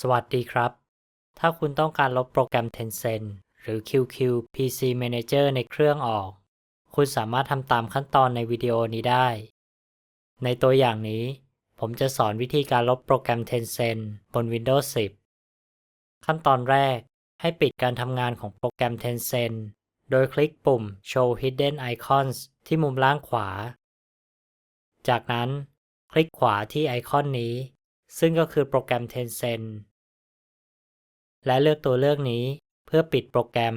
สวัสดีครับ ถ้าคุณต้องการลบโปรแกรม Tencent หรือ QQ PC Manager ในเครื่องออก คุณสามารถทำตามขั้นตอนในวิดีโอนี้ได้ ในตัวอย่างนี้ ผมจะสอนวิธีการลบโปรแกรม Tencent บน Windows 10 ขั้นตอนแรกให้ปิดการทำงานของโปรแกรม Tencent โดยคลิกปุ่ม Show Hidden Icons ที่มุมล่างขวา จากนั้น คลิกขวาที่ไอคอนนี้ ซึ่งก็คือโปรแกรม Tencent และเลือกตัวเลือกนี้เพื่อปิดโปรแกรม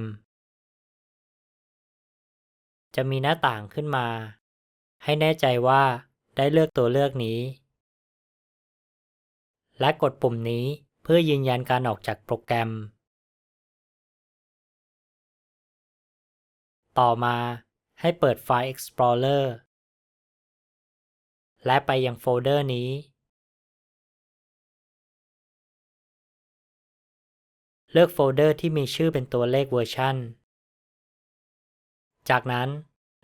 จะมีหน้าต่างขึ้นมา ให้แน่ใจว่าได้เลือกตัวเลือกนี้ และกดปุ่มนี้เพื่อยืนยันการออกจากโปรแกรม ต่อมาให้เปิดไฟล์ Explorer และไปยังโฟลเดอร์นี้ เลือกโฟลเดอร์ที่มีชื่อเป็นตัวเลขเวอร์ชันจากนั้น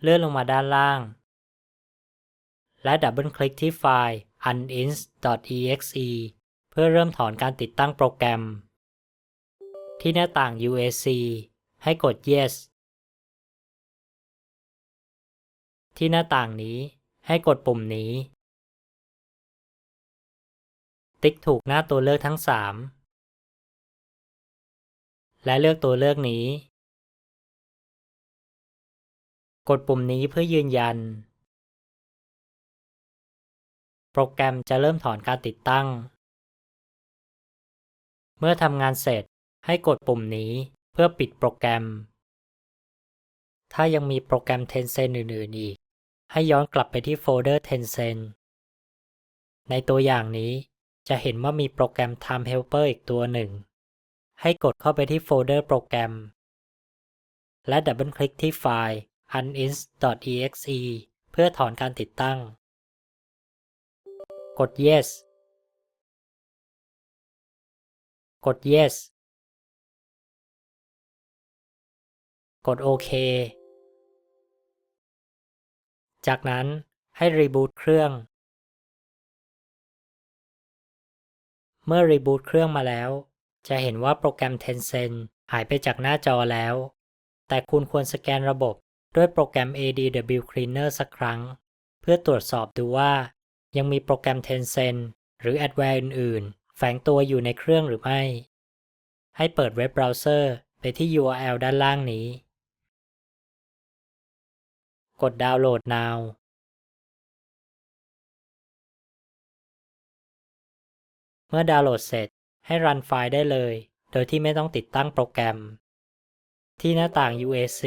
เลื่อนลงมาด้านล่าง และดับเบิลคลิกที่ไฟล์ uninst.exe เพื่อเริ่มถอนการติดตั้งโปรแกรม ที่หน้าต่าง UAC ให้กด yes ที่หน้าต่างนี้ให้กดปุ่มนี้ ติ๊กถูกหน้าตัวเลือกทั้ง 3 และเลือกตัวเลือกนี้ กดปุ่มนี้เพื่อยืนยัน โปรแกรมจะเริ่มถอนการติดตั้ง เมื่อทำงานเสร็จให้กดปุ่มนี้เพื่อปิดโปรแกรม ถ้ายังมีโปรแกรม Tencent อื่น ๆ อีก ให้ย้อนกลับไปที่โฟลเดอร์ Tencent ในตัวอย่างนี้จะเห็นว่ามีโปรแกรม Time Helper อีกตัวหนึ่ง ให้กดเข้าไปที่โฟลเดอร์โปรแกรม และดับเบิลคลิกที่ไฟล์ uninst.exe เพื่อถอนการติดตั้ง กด yes กด yes กดโอเค จากนั้นให้รีบูตเครื่อง เมื่อรีบูตเครื่องมาแล้ว จะเห็นว่าโปรแกรม Tencent หายไปจากหน้าจอแล้ว แต่คุณควรสแกนระบบด้วยโปรแกรม ADW Cleaner สักครั้ง เพื่อตรวจสอบดูว่า ยังมีโปรแกรม Tencent หรือแอดแวร์อื่น ๆ แฝงตัวอยู่ในเครื่องหรือไม่ ให้เปิดเว็บเบราว์เซอร์ไปที่ URL ด้านล่างนี้ กดดาวน์โหลด now เมื่อดาวน์โหลดเสร็จ ให้รันไฟล์ได้เลย โดยที่ไม่ต้องติดตั้งโปรแกรม ที่หน้าต่าง UAC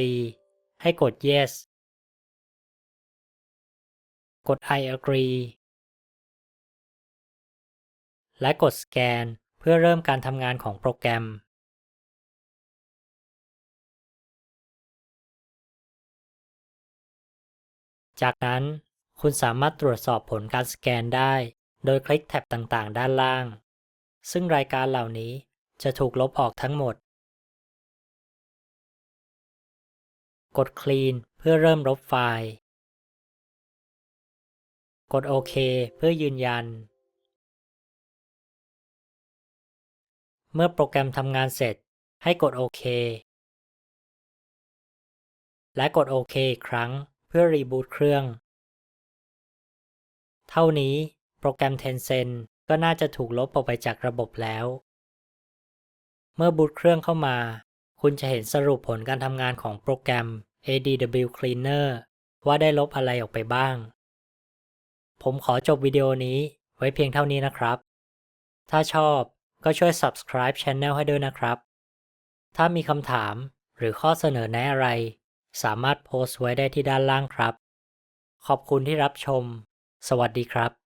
ให้กด yes กด I agree และกดสแกนเพื่อเริ่มการทำงานของโปรแกรม จากนั้นคุณสามารถตรวจสอบผลการสแกนได้ โดยคลิกแท็บต่างๆ ด้านล่าง ซึ่งรายการเหล่านี้จะถูกลบออกทั้งหมด กด Clean เพื่อเริ่มลบไฟล์ กดโอเคเพื่อยืนยัน เมื่อโปรแกรมทำงานเสร็จให้กดโอเค และกดโอเคอีกครั้งเพื่อรีบูตเครื่อง เท่านี้โปรแกรม Tencent ก็น่าจะถูกลบออกไปจากระบบแล้ว เมื่อบูตเครื่องเข้ามา คุณจะเห็นสรุปผลการทำงานของโปรแกรม ADW Cleaner ว่าได้ลบอะไรออกไปบ้าง ผมขอจบวิดีโอนี้ไว้เพียงเท่านี้นะครับ ถ้าชอบก็ช่วย subscribe channel ให้ด้วยนะครับ ถ้ามีคำถามหรือข้อเสนอแนะอะไร สามารถโพสต์ไว้ได้ที่ด้านล่างครับ ขอบคุณที่รับชม สวัสดีครับ